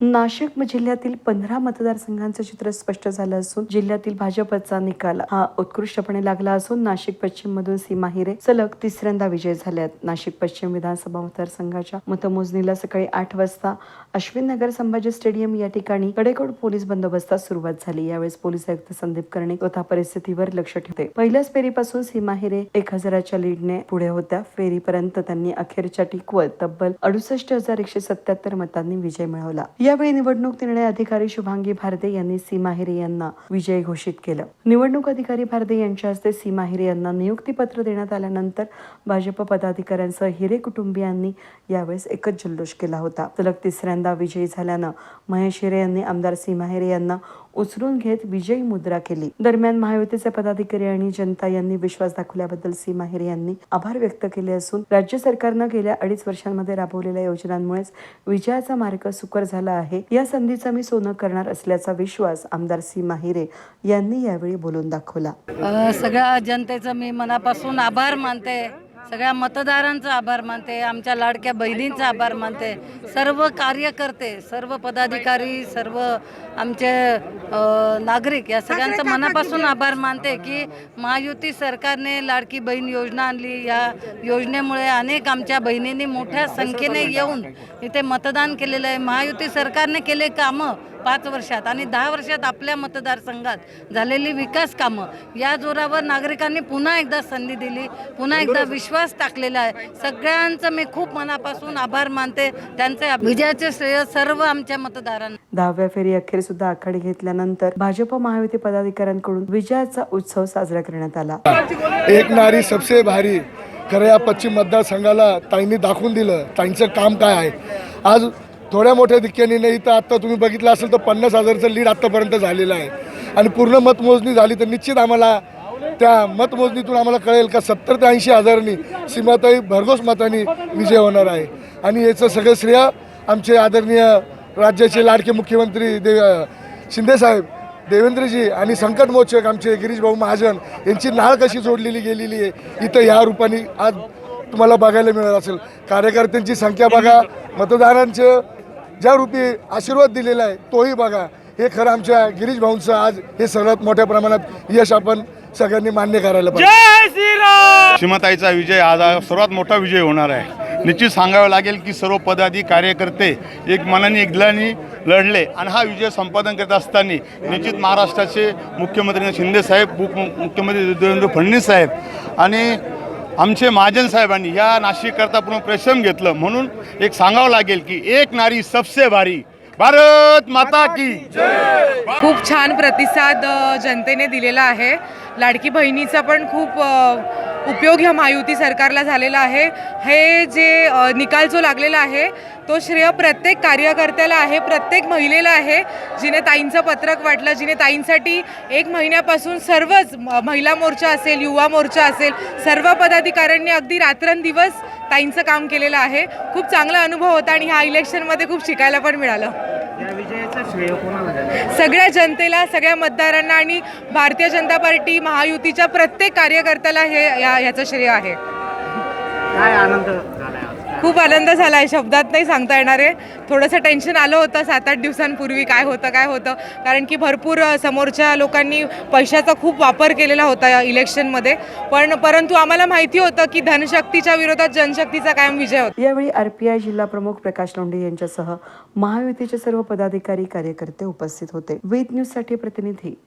नाशिक जिल्ह्यातील पंधरा मतदारसंघांचं चित्र स्पष्ट झालं असून जिल्ह्यातील भाजपचा निकाल हा उत्कृष्टपणे लागला असून नाशिक पश्चिम मधून सीमा हिरे सलग तिसऱ्यांदा विजय झाल्यात. नाशिक पश्चिम विधानसभा मतदारसंघाच्या मतमोजणीला सकाळी आठ वाजता अश्विन नगर संभाजी स्टेडियम या ठिकाणी कडेकोड पोलीस बंदोबस्तात सुरुवात झाली. यावेळेस पोलीस आयुक्त संदीप कर्णे स्वतः परिस्थितीवर लक्ष ठेवते पहिल्याच फेरीपासून सीमा हिरे एक हजाराच्या लीडने पुढे होत्या. फेरीपर्यंत त्यांनी अखेरच्या टिकवत तब्बल अडुसष्ट हजार एकशे सत्याहत्तर मतांनी विजय मिळवला. यावेळी निवडणूक निर्णय अधिकारी शुभांगी भारदे यांनी सीमा हिरे यांना विजय घोषित केलं. निवडणूक अधिकारी भारदे यांच्या हस्ते सीमा हिरे यांना नियुक्तीपत्र देण्यात आल्यानंतर भाजप पदाधिकाऱ्यांसह हिरे कुटुंबियांनी यावेळेस एकच जल्लोष केला होता. सलग तिसऱ्यांदा विजयी झाल्यानं महेश हिरे यांनी आमदार सीमा हिरे यांना उचलून घेत विजयी मुद्रा केली. दरम्यान महायुतीचे पदाधिकारी आणि जनता यांनी विश्वास दाखवल्याबद्दल सीमा हिरे यांनी आभार व्यक्त केले असून राज्य सरकारनं गेल्या अडीच वर्षांमध्ये राबवलेल्या योजनांमुळेच विजयाचा मार्ग सुकर झाला आहे. या संधीचा मी सोनं करणार असल्याचा विश्वास आमदार सीमा हिरे यांनी यावेळी बोलून दाखवला. सगळ्या जनतेचं मी मनापासून आभार मानते. सगळ्या मतदारांचा आभार मानते आमच्या लाडक्या बहिणींचा आभार मानते. सर्व कार्यकर्ते सर्व पदाधिकारी सर्व आमचे नागरिक या सगळ्यांचं मनापासून आभार मानते की महायुती सरकारने लाडकी बहीण योजना आणली. या योजनेमुळे अनेक आमच्या बहिणींनी मोठ्या संख्येने येऊन इथे मतदान केलेलं आहे. महायुती सरकारने केले कामं पाच वर्षात आणि दहा वर्षात आपल्या मतदारसंघात झालेली विकास कामं या जोरावर नागरिकांनी पुन्हा एकदा संधी दिली पुन्हा एकदा विश्वास टाकलेला आहे. सगळ्यांचं मी खूप मनापासून आभार मानते. त्यांचे विजयाचे श्रेय सर्व आमच्या मतदारांना. दहाव्या फेरी अखेर सुद्धा आखाडी घेतल्यानंतर भाजप महायुती पदाधिकाऱ्यांकडून विजयाचा उत्सव साजरा करण्यात आला. एक नारी सबसे भारी खरं या पश्चिम मतदारसंघाला ताईंनी दाखवून दिलं. ताईंचं काम काय आहे? आज थोड्या मोठ्या दिक्क्याने नाही तर आत्ता तुम्ही बघितलं असेल तर पन्नास हजारचं लीड आत्तापर्यंत झालेलं आहे. आणि पूर्ण मतमोजणी झाली तर निश्चित आम्हाला त्या मतमोजणीतून आम्हाला कळेल का सत्तर ते ऐंशी हजारांनी सीमाताई भरघोस मतांनी विजय होणार आहे. आणि याचं सगळं श्रेय आमचे आदरणीय राज्याचे लाडके मुख्यमंत्री देव शिंदेसाहेब देवेंद्रजी आणि संकटमोचक आमचे गिरीश भाऊ महाजन यांची नाळ कशी जोडलेली गेलेली आहे इथं ह्या रूपाने आज तुम्हाला बघायला मिळत असेल. कार्यकर्त्यांची संख्या बघा मतदारांचं ज्या रूपी आशीर्वाद दिलेला आहे तोही बघा. हे खरं आमच्या गिरीश भाऊंचं आज हे सर्वात मोठ्या प्रमाणात यश आपण सगळ्यांनी मान्य करायला पाहिजे. सीमाताईचा विजय आज सर्वात मोठा विजय होणार आहे. निश्चित सांगावं लागेल की सर्व पदाधिकारी कार्यकर्ते एक मनाने एक दिलाने लढले आणि हा विजय संपादन करत असताना निश्चित महाराष्ट्राचे मुख्यमंत्री शिंदे साहेब उपमुख्यमंत्री देवेंद्र फडणवीस साहेब आणि आमचे महाजन साहेबांनी या नाशिककरता पूर्ण परिश्रम घेतलं. म्हणून एक सांगावं लागेल की एक नारी सबसे भारी. भारत माता की खूप छान प्रतिसाद जनतेने दिलेला आहे. लाडकी बहिणीचा पण खूप उपयोग ह्या महायुती सरकारला झालेला आहे. हे जे निकाल जो लागलेला आहे तो श्रेय प्रत्येक कार्यकर्त्याला आहे प्रत्येक महिलेला आहे. जिने ताईंचं पत्रक वाटलं जिने ताईंसाठी एक महिन्यापासून सर्वच म- महिला मोर्चा असेल युवा मोर्चा असेल सर्व पदाधिकाऱ्यांनी अगदी रात्रंदिवस ताईंचं काम केलेलं आहे. खूप चांगला अनुभव होता आणि ह्या इलेक्शनमध्ये खूप शिकायला पण मिळालं. सगळ्या जनतेला सगळ्या मतदारांना आणि भारतीय जनता पार्टी महायुतीच्या प्रत्येक कार्यकर्त्याला हे या ह्याचं श्रेय आहे. खूप आनंद झाला आहे शब्दात नाही सांगता येणार आहे. थोडंसं टेन्शन आलं होतं सात आठ दिवसांपूर्वी काय होतं काय होतं. कारण की भरपूर समोरच्या लोकांनी पैशाचा खूप वापर केलेला होता या इलेक्शनमध्ये पण परंतु आम्हाला माहिती होतं की धनशक्तीच्या विरोधात जनशक्तीचा कायम विजय होता. यावेळी आरपीआय जिल्हा प्रमुख प्रकाश लोंढे यांच्यासह महायुतीचे सर्व पदाधिकारी कार्यकर्ते उपस्थित होते. वेद न्यूजसाठी प्रतिनिधी